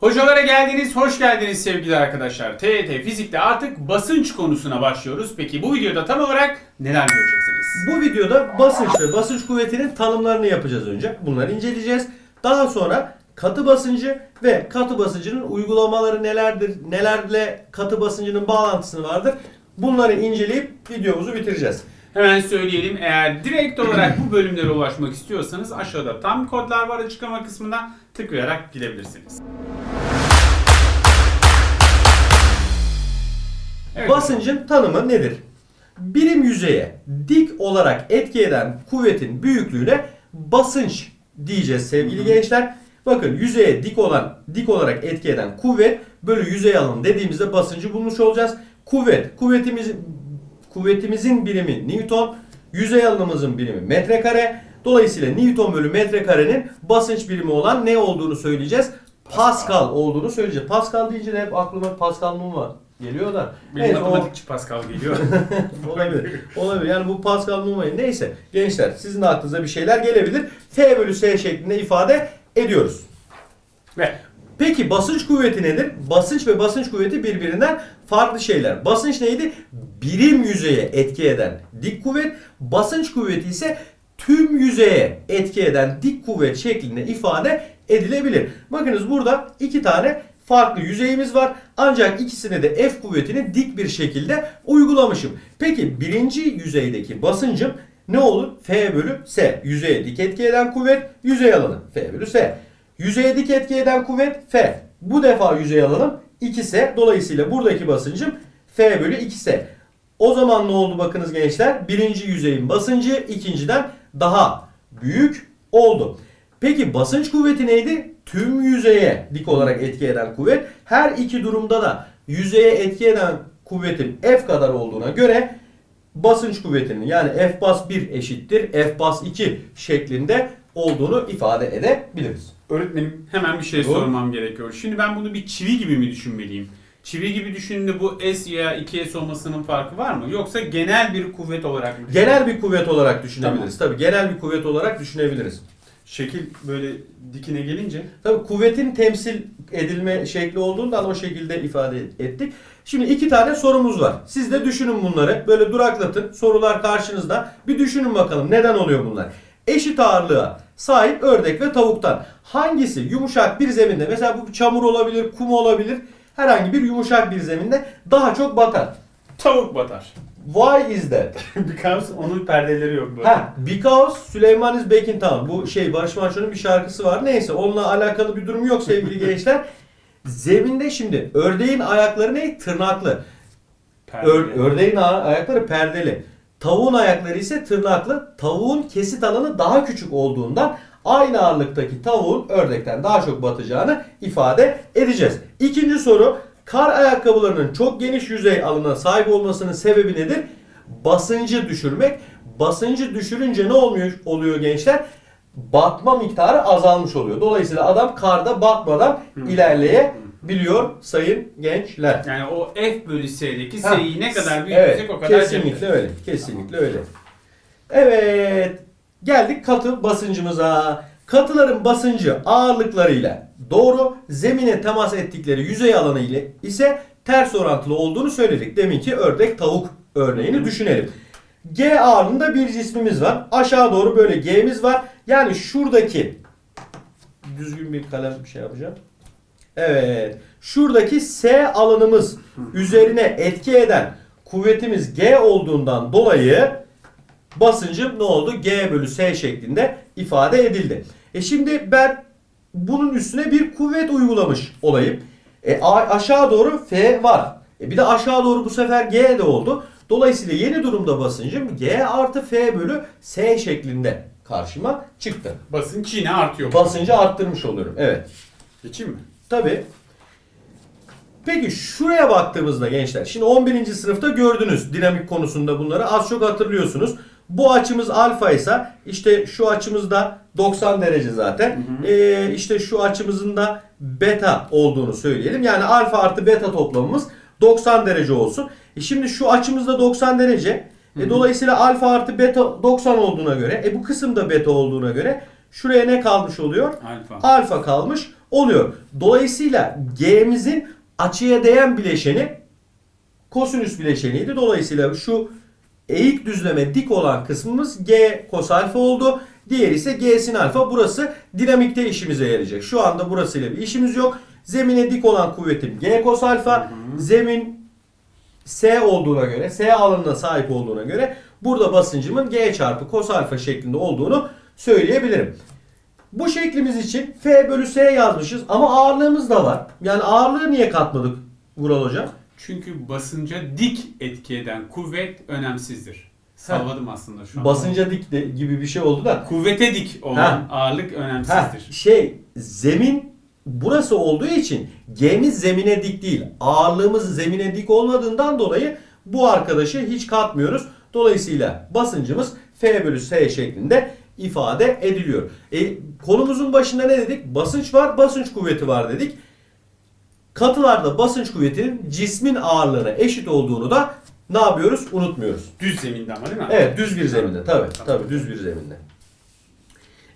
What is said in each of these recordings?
Hocalara geldiniz, hoş geldiniz sevgili arkadaşlar. TET Fizik'te artık basınç konusuna başlıyoruz. Peki bu videoda tam olarak neler göreceksiniz? Bu videoda basınç ve basınç kuvvetinin tanımlarını yapacağız önce. Bunları inceleyeceğiz. Daha sonra katı basıncı ve katı basıncının uygulamaları nelerdir, nelerle katı basıncının bağlantısı vardır. Bunları inceleyip videomuzu bitireceğiz. Hemen söyleyelim eğer direkt olarak bu bölümlere ulaşmak istiyorsanız aşağıda tam kodlar var açıklama kısmına tıklayarak gidebilirsiniz. Evet. Basıncın tanımı nedir? Birim yüzeye dik olarak etki eden kuvvetin büyüklüğüne basınç diyeceğiz sevgili gençler. Bakın yüzeye dik olan dik olarak etki eden kuvvet bölü yüzey alanı dediğimizde basıncı bulmuş olacağız. Kuvvet, kuvvetimiz kuvvetimizin birimi Newton, yüzey alanımızın birimi metrekare. Dolayısıyla Newton bölü metrekarenin basınç birimi olan ne olduğunu söyleyeceğiz. Pascal olduğunu söyleyeceğiz. Pascal deyince de hep aklıma Pascal mum var. Geliyor da. Benim Neyse, o- matematikçi Pascal geliyor. olabilir. Olabilir. Yani bu Pascal numarayı neyse. Gençler sizin de aklınıza bir şeyler gelebilir. F bölü S şeklinde ifade ediyoruz. Ve Peki basınç kuvveti nedir? Basınç ve basınç kuvveti birbirinden farklı şeyler. Basınç neydi? Birim yüzeye etki eden dik kuvvet. Basınç kuvveti ise tüm yüzeye etki eden dik kuvvet şeklinde ifade edilebilir. Bakınız burada iki tane farklı yüzeyimiz var. Ancak ikisine de F kuvvetini dik bir şekilde uygulamışım. Peki birinci yüzeydeki basıncım ne olur? F bölü S. Yüzeye dik etki eden kuvvet, yüzey alanı. F bölü S. Yüzeye dik etki eden kuvvet F. Bu defa yüzey alanım 2S. Dolayısıyla buradaki basıncım F bölü 2S. O zaman ne oldu bakınız gençler? Birinci yüzeyin basıncı ikinciden daha büyük oldu. Peki basınç kuvveti neydi? Tüm yüzeye dik olarak etki eden kuvvet. Her iki durumda da yüzeye etki eden kuvvetin F kadar olduğuna göre basınç kuvvetinin yani F bas 1 eşittir F bas 2 şeklinde olduğunu ifade edebiliriz. öğretmenim hemen bir şey Doğru. sormam gerekiyor. Şimdi ben bunu bir çivi gibi mi düşünmeliyim? Çivi gibi düşündüğümde bu S ya 2S olmasının farkı var mı? Yoksa genel bir kuvvet olarak mı? Genel bir kuvvet olarak düşünebiliriz. Tabii genel bir kuvvet olarak düşünebiliriz. Şekil böyle dikine gelince Tabii kuvvetin temsil edilme şekli olduğundan o şekilde ifade ettik. Şimdi iki tane sorumuz var. Siz de düşünün bunları. Böyle duraklatın. Sorular karşınızda. Bir düşünün bakalım neden oluyor bunlar. Eşit ağırlığa sahip ördek ve tavuktan hangisi yumuşak bir zeminde mesela bu çamur olabilir, kum olabilir. Herhangi bir yumuşak bir zeminde daha çok batar. tavuk batar. Why is that? Because onun perdeleri yok böyle. Ha, because Süleyman is back in town. Bu şey Barış Manço'nun bir şarkısı var. Neyse onunla alakalı bir durum yok sevgili gençler. Zeminde şimdi ördeğin ayakları ne? Tırnaklı. Ör- ördeğin ayakları perdeli. Tavuğun ayakları ise tırnaklı. Tavuğun kesit alanı daha küçük olduğundan aynı ağırlıktaki tavuğun ördekten daha çok batacağını ifade edeceğiz. İkinci soru. Kar ayakkabılarının çok geniş yüzey alanına sahip olmasının sebebi nedir? Basıncı düşürmek. Basıncı düşürünce ne olmuyor oluyor gençler? Batma miktarı azalmış oluyor. Dolayısıyla adam karda batmadan ilerleyebiliyor sayın gençler. Yani o F bölü S'deki S'yi ne kadar büyütecek o kadar Kesinlikle cebimde. öyle. Kesinlikle öyle. Evet. Geldik katı basıncımıza. Katıların basıncı ağırlıklarıyla doğru zemine temas ettikleri yüzey alanı ile ise ters orantılı olduğunu söyledik. Deminki ördek tavuk örneğini düşünelim. G ağırlığında bir cismimiz var. Aşağı doğru böyle G'miz var. Yani şuradaki düzgün bir kalem bir şey yapacağım. Evet. Şuradaki S alanımız üzerine etki eden kuvvetimiz G olduğundan dolayı basıncım ne oldu? G bölü S şeklinde ifade edildi. E şimdi ben bunun üstüne bir kuvvet uygulamış olayım. E aşağı doğru F var. E bir de aşağı doğru bu sefer G de oldu. Dolayısıyla yeni durumda basıncım G artı F bölü S şeklinde karşıma çıktı. Basınç yine artıyor. Basıncı arttırmış oluyorum. Evet. Geçeyim mi? Tabii. Peki şuraya baktığımızda gençler. Şimdi 11. sınıfta gördünüz dinamik konusunda bunları. Az çok hatırlıyorsunuz. Bu açımız alfa ise işte şu açımız da 90 derece zaten. Ee, işte şu açımızın da beta olduğunu söyleyelim. Yani alfa artı beta toplamımız 90 derece olsun. E şimdi şu açımız da 90 derece. E dolayısıyla alfa artı beta 90 olduğuna göre, e bu kısım da beta olduğuna göre şuraya ne kalmış oluyor? Alfa. Alfa kalmış oluyor. Dolayısıyla G'mizin açıya değen bileşeni kosinüs bileşeniydi. Dolayısıyla şu eğik düzleme dik olan kısmımız G kos alfa oldu. Diğeri ise G sin alfa. Burası dinamikte işimize yarayacak. Şu anda burasıyla bir işimiz yok. Zemine dik olan kuvvetim G kos alfa. Zemin S olduğuna göre, S alanına sahip olduğuna göre burada basıncımın G çarpı kos alfa şeklinde olduğunu söyleyebilirim. Bu şeklimiz için F bölü S yazmışız ama ağırlığımız da var. Yani ağırlığı niye katmadık Vural Hocam? Çünkü basınca dik etki eden kuvvet önemsizdir. Salladım aslında şu an. Basınca dik de gibi bir şey oldu da. Kuvvete dik olan Ha. ağırlık Ha, önemsizdir. şey zemin burası olduğu için G'miz zemine dik değil. Ağırlığımız zemine dik olmadığından dolayı bu arkadaşı hiç katmıyoruz. Dolayısıyla basıncımız F bölü S şeklinde ifade ediliyor. E, konumuzun başında ne dedik? Basınç var, basınç kuvveti var dedik. Katılarda basınç kuvvetinin cismin ağırlığına eşit olduğunu da ne yapıyoruz? Unutmuyoruz. Düz zeminde ama değil mi? Evet düz bir zeminde tabi Tamam. tabi düz bir zeminde.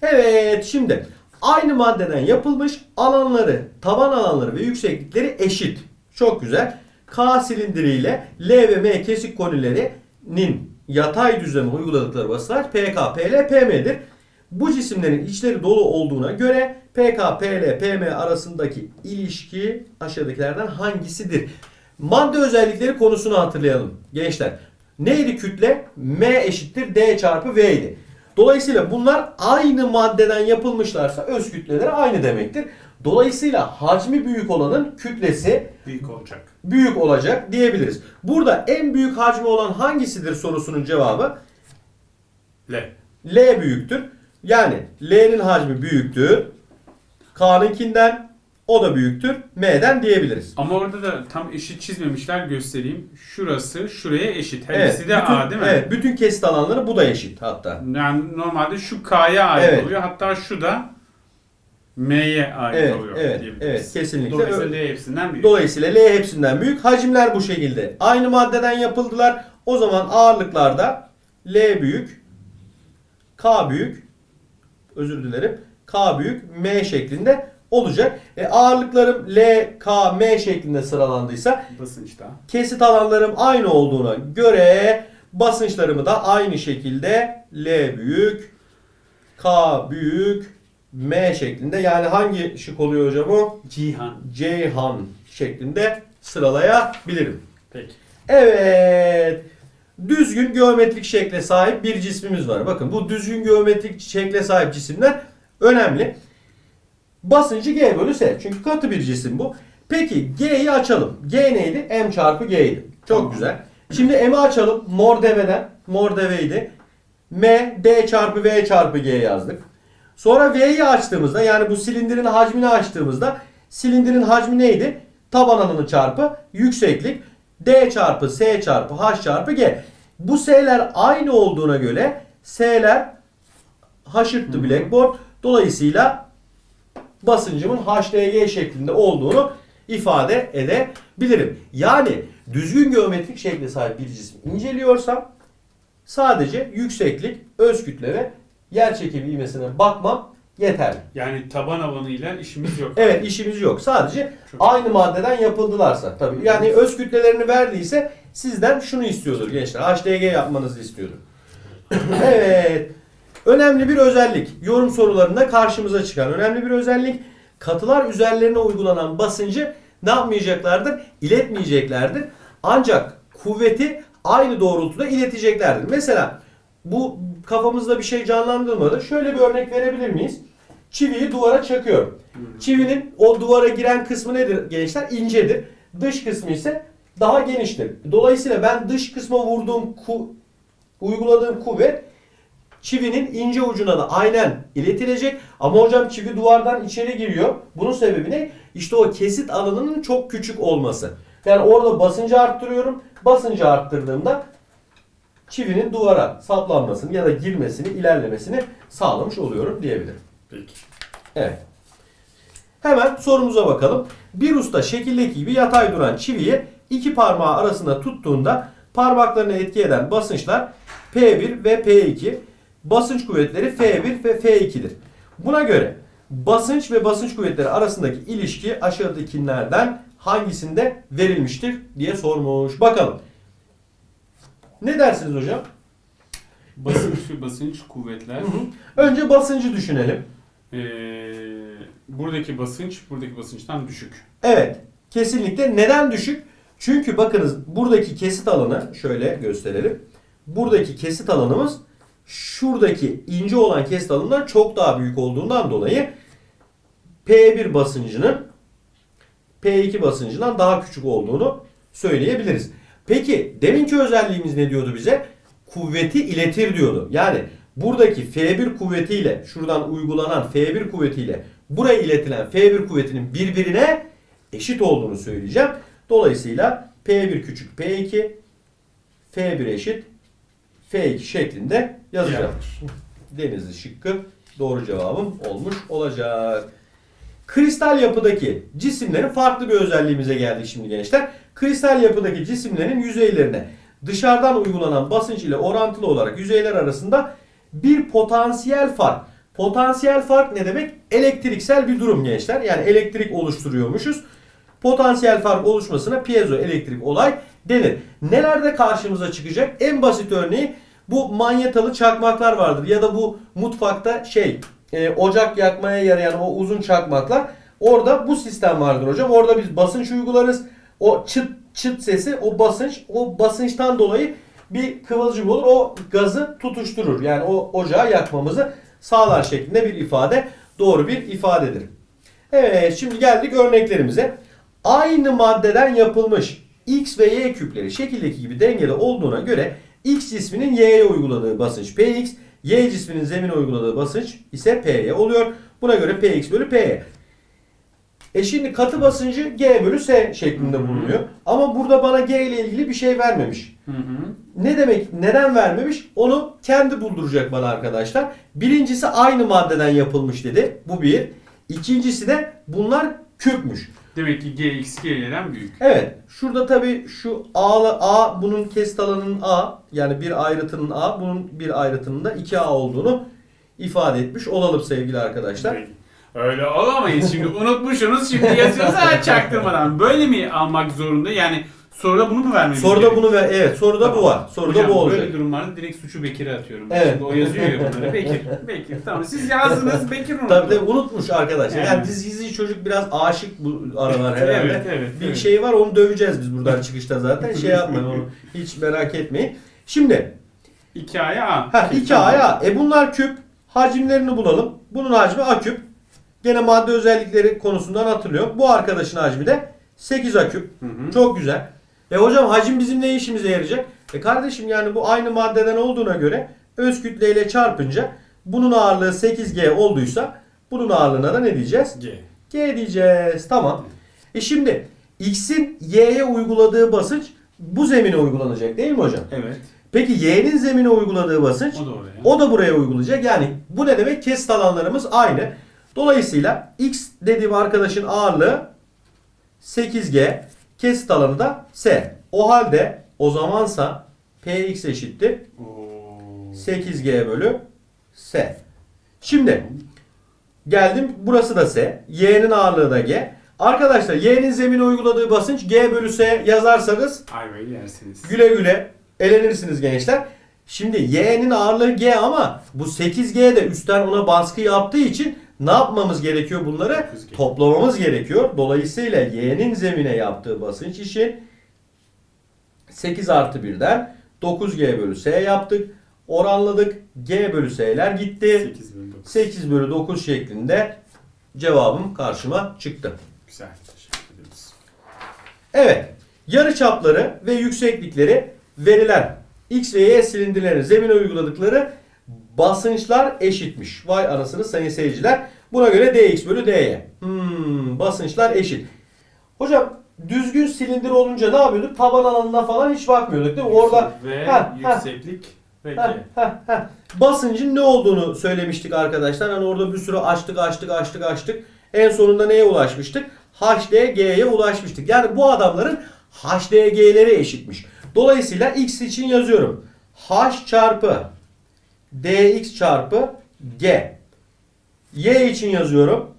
Evet şimdi aynı maddeden yapılmış alanları, taban alanları ve yükseklikleri eşit. Çok güzel. K silindiriyle L ve M kesik konilerinin yatay düzleme uyguladıkları basınçlar PK, PL, PM'dir. Bu cisimlerin içleri dolu olduğuna göre PK, PL, PM arasındaki ilişki aşağıdakilerden hangisidir? Madde özellikleri konusunu hatırlayalım gençler. Neydi kütle? M eşittir D çarpı V idi. Dolayısıyla bunlar aynı maddeden yapılmışlarsa öz kütleleri aynı demektir. Dolayısıyla hacmi büyük olanın kütlesi Büyük olacak. büyük olacak diyebiliriz. Burada en büyük hacmi olan hangisidir sorusunun cevabı L. L büyüktür. Yani L'nin hacmi büyüktür. K'nınkinden o da büyüktür. M'den diyebiliriz. Ama orada da tam eşit çizmemişler göstereyim. Şurası şuraya eşit. Her Evet, ikisi de bütün, A değil mi? Evet, bütün kesit alanları bu da eşit hatta. Yani normalde şu K'ya ait Evet. oluyor. Hatta şu da M'ye ait Evet, oluyor evet, diyebiliriz. evet, kesinlikle Dolayısıyla. L hepsinden büyük. Dolayısıyla L hepsinden büyük. Hacimler bu şekilde. Aynı maddeden yapıldılar. O zaman ağırlıklarda L büyük, K büyük, özür dilerim, K büyük, M şeklinde olacak. E, ağırlıklarım L, K, M şeklinde sıralandıysa Basınçta. kesit alanlarım aynı olduğuna göre basınçlarımı da aynı şekilde L büyük, K büyük, M şeklinde yani hangi şık oluyor hocam o? Cihan. Ceyhan şeklinde sıralayabilirim. Peki. Evet. Düzgün geometrik şekle sahip bir cismimiz var. Bakın bu düzgün geometrik şekle sahip cisimler önemli. Basıncı G bölü S. Çünkü katı bir cisim bu. Peki G'yi açalım. G neydi? M çarpı G'ydi. Çok Tamam. güzel. Şimdi M'i açalım. Mor deveden. Mor deveydi. M, D çarpı V çarpı G yazdık. Sonra V'yi açtığımızda yani bu silindirin hacmini açtığımızda silindirin hacmi neydi? Taban alanı çarpı yükseklik. D çarpı S çarpı H çarpı G. Bu S'ler aynı olduğuna göre S'ler haşırttı blackboard. Dolayısıyla basıncımın HDG şeklinde olduğunu ifade edebilirim. Yani düzgün geometrik şekle sahip bir cisim inceliyorsam sadece yükseklik, öz kütle ve yer çekimi ivmesine bakmam yeterli. Yani taban alanıyla işimiz yok. Evet işimiz yok. Sadece Çok- aynı maddeden yapıldılarsa tabii. Yani öz kütlelerini verdiyse sizden şunu istiyordur gençler. HDG yapmanızı istiyordur. evet. Önemli bir özellik. Yorum sorularında karşımıza çıkan önemli bir özellik. Katılar üzerlerine uygulanan basıncı ne yapmayacaklardır? İletmeyeceklerdir. Ancak kuvveti aynı doğrultuda ileteceklerdir. Mesela bu kafamızda bir şey canlandırmadı. Şöyle bir örnek verebilir miyiz? Çiviyi duvara çakıyorum. Çivinin o duvara giren kısmı nedir gençler? İncedir. Dış kısmı ise daha geniştir. Dolayısıyla ben dış kısma vurduğum ku, uyguladığım kuvvet çivinin ince ucuna da aynen iletilecek. Ama hocam çivi duvardan içeri giriyor. Bunun sebebi ne? İşte o kesit alanının çok küçük olması. Yani orada basıncı arttırıyorum. Basıncı arttırdığımda çivinin duvara saplanmasını ya da girmesini, ilerlemesini sağlamış oluyorum diyebilirim. Peki. Evet. Hemen sorumuza bakalım. Bir usta şekildeki gibi yatay duran çiviyi iki parmağı arasında tuttuğunda parmaklarına etki eden basınçlar P1 ve P2. Basınç kuvvetleri F1 ve F2'dir. Buna göre basınç ve basınç kuvvetleri arasındaki ilişki aşağıdakilerden hangisinde verilmiştir diye sormuş. Bakalım. Ne dersiniz hocam? Basınç ve basınç kuvvetler. Hı hı. Önce basıncı düşünelim. Ee, buradaki basınç buradaki basınçtan düşük. Evet. Kesinlikle. Neden düşük? Çünkü bakınız buradaki kesit alanı şöyle gösterelim. Buradaki kesit alanımız şuradaki ince olan kesit alanından çok daha büyük olduğundan dolayı P1 basıncının P2 basıncından daha küçük olduğunu söyleyebiliriz. Peki deminki özelliğimiz ne diyordu bize? Kuvveti iletir diyordu. Yani buradaki F1 kuvvetiyle şuradan uygulanan F1 kuvvetiyle buraya iletilen F1 kuvvetinin birbirine eşit olduğunu söyleyeceğim. Dolayısıyla P1 küçük P2 F1 eşit F2 şeklinde yazacağım. Denizli şıkkı doğru cevabım olmuş olacak. Kristal yapıdaki cisimlerin farklı bir özelliğimize geldik şimdi gençler. Kristal yapıdaki cisimlerin yüzeylerine dışarıdan uygulanan basınç ile orantılı olarak yüzeyler arasında bir potansiyel fark. Potansiyel fark ne demek? Elektriksel bir durum gençler. Yani elektrik oluşturuyormuşuz. Potansiyel fark oluşmasına piezo elektrik olay denir. Nelerde karşımıza çıkacak? En basit örneği bu manyetalı çakmaklar vardır ya da bu mutfakta şey e, ocak yakmaya yarayan o uzun çakmaklar. Orada bu sistem vardır hocam. Orada biz basınç uygularız. O çıt çıt sesi o basınç o basınçtan dolayı bir kıvılcım olur. O gazı tutuşturur. Yani o ocağı yakmamızı sağlar şeklinde bir ifade. Doğru bir ifadedir. Evet şimdi geldik örneklerimize. Aynı maddeden yapılmış X ve Y küpleri şekildeki gibi dengeli olduğuna göre X cisminin Y'ye uyguladığı basınç Px, Y cisminin zemine uyguladığı basınç ise P'ye oluyor. Buna göre Px bölü P'ye. E şimdi katı basıncı G bölü S şeklinde bulunuyor. Ama burada bana G ile ilgili bir şey vermemiş. Ne demek, neden vermemiş? Onu kendi bulduracak bana arkadaşlar. Birincisi aynı maddeden yapılmış dedi. Bu bir. İkincisi de bunlar küpmüş. Demek ki Gx G'den büyük. Evet. Şurada tabii şu A, A bunun kesit alanının A yani bir ayrıtının A bunun bir ayrıtının da 2A olduğunu ifade etmiş olalım sevgili arkadaşlar. Peki. Öyle olamayız şimdi unutmuşsunuz şimdi yazıyoruz ha çaktırmadan. Böyle mi almak zorunda? Yani soruda bunu mu vermemiz Soruda bunu ver. Evet soruda bu var. Soruda Hocam, bu olacak. Böyle durumlarda direkt suçu Bekir'e atıyorum. Evet. Şimdi o yazıyor ya bunları. Bekir, Bekir. Tamam siz yazdınız Bekir unuttu. Tabii tabii unutmuş arkadaşlar. Yani, Yani. dizgizi çocuk biraz aşık bu aralar herhalde. Evet, evet, Bir evet. şey var onu döveceğiz biz buradan çıkışta zaten. Şey yapmayın onu hiç merak etmeyin. Şimdi 2A'ya A. Ha 2 aya. E bunlar küp. Hacimlerini bulalım. Bunun hacmi A küp. Gene madde özellikleri konusundan hatırlıyor. Bu arkadaşın hacmi de 8 A küp. Hı hı. Çok güzel. E hocam hacim bizim ne işimize yarayacak? E kardeşim yani bu aynı maddeden olduğuna göre öz kütleyle çarpınca bunun ağırlığı 8G olduysa bunun ağırlığına da ne diyeceğiz? G. G diyeceğiz. Tamam. E şimdi X'in Y'ye uyguladığı basınç bu zemine uygulanacak değil mi hocam? Evet. Peki Y'nin zemine uyguladığı basınç O da oraya. o da buraya uygulayacak. Yani bu ne demek? Kesit alanlarımız aynı. Dolayısıyla X dediğim arkadaşın ağırlığı 8G. Kesit alanı da S. O halde o zamansa Px eşittir Oo. 8G bölü S. Şimdi geldim burası da S. Y'nin ağırlığı da G. Arkadaşlar Y'nin zemine uyguladığı basınç G bölü S yazarsanız Ayvayı yersiniz. güle güle elenirsiniz gençler. Şimdi Y'nin ağırlığı G ama bu 8G de üstten ona baskı yaptığı için ne yapmamız gerekiyor bunları? 9G. Toplamamız gerekiyor. Dolayısıyla Y'nin zemine yaptığı basınç için 8 artı 1'den 9G bölü S yaptık. Oranladık. G bölü S'ler gitti. 8 bölü 9. 8 bölü 9 şeklinde cevabım karşıma çıktı. Güzel. Teşekkür ederiz. Evet. Yarı çapları ve yükseklikleri verilen X ve Y silindirlerin zemine uyguladıkları basınçlar eşitmiş. Vay anasını sayın seyirciler. Buna göre dx bölü dy. Hmm, basınçlar eşit. Hocam düzgün silindir olunca ne yapıyorduk? Taban alanına falan hiç bakmıyorduk değil mi? Orada ve Ha, ha. yükseklik ve G. Heh, heh, heh. Basıncın ne olduğunu söylemiştik arkadaşlar. Hani orada bir sürü açtık açtık açtık açtık. En sonunda neye ulaşmıştık? HDG'ye ulaşmıştık. Yani bu adamların HDG'leri eşitmiş. Dolayısıyla X için yazıyorum. H çarpı DX çarpı G. Y için yazıyorum.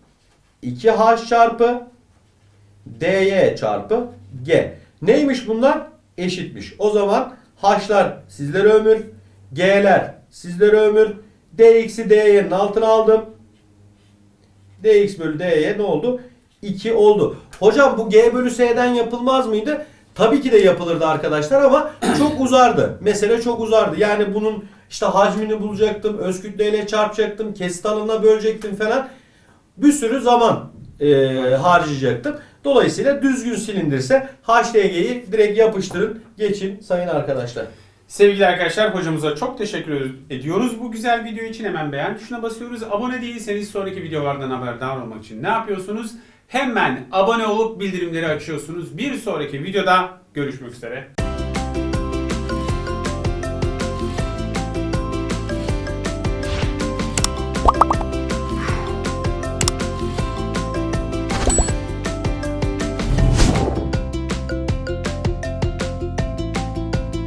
2H çarpı dy çarpı g. Neymiş bunlar? Eşitmiş. O zaman h'lar sizlere ömür, g'ler sizlere ömür. dx'i dy'nin altına aldım. dx bölü dy ne oldu? 2 oldu. Hocam bu g bölü s'den yapılmaz mıydı? Tabii ki de yapılırdı arkadaşlar ama çok uzardı. Mesele çok uzardı. Yani bunun işte hacmini bulacaktım, öz kütleyle çarpacaktım, kesit alanına bölecektim falan. Bir sürü zaman e, harcayacaktım. Dolayısıyla düzgün silindirse HDG'yi direkt yapıştırın, geçin sayın arkadaşlar. Sevgili arkadaşlar hocamıza çok teşekkür ediyoruz bu güzel video için. Hemen beğen tuşuna basıyoruz. Abone değilseniz sonraki videolardan haberdar olmak için ne yapıyorsunuz? Hemen abone olup bildirimleri açıyorsunuz. Bir sonraki videoda görüşmek üzere.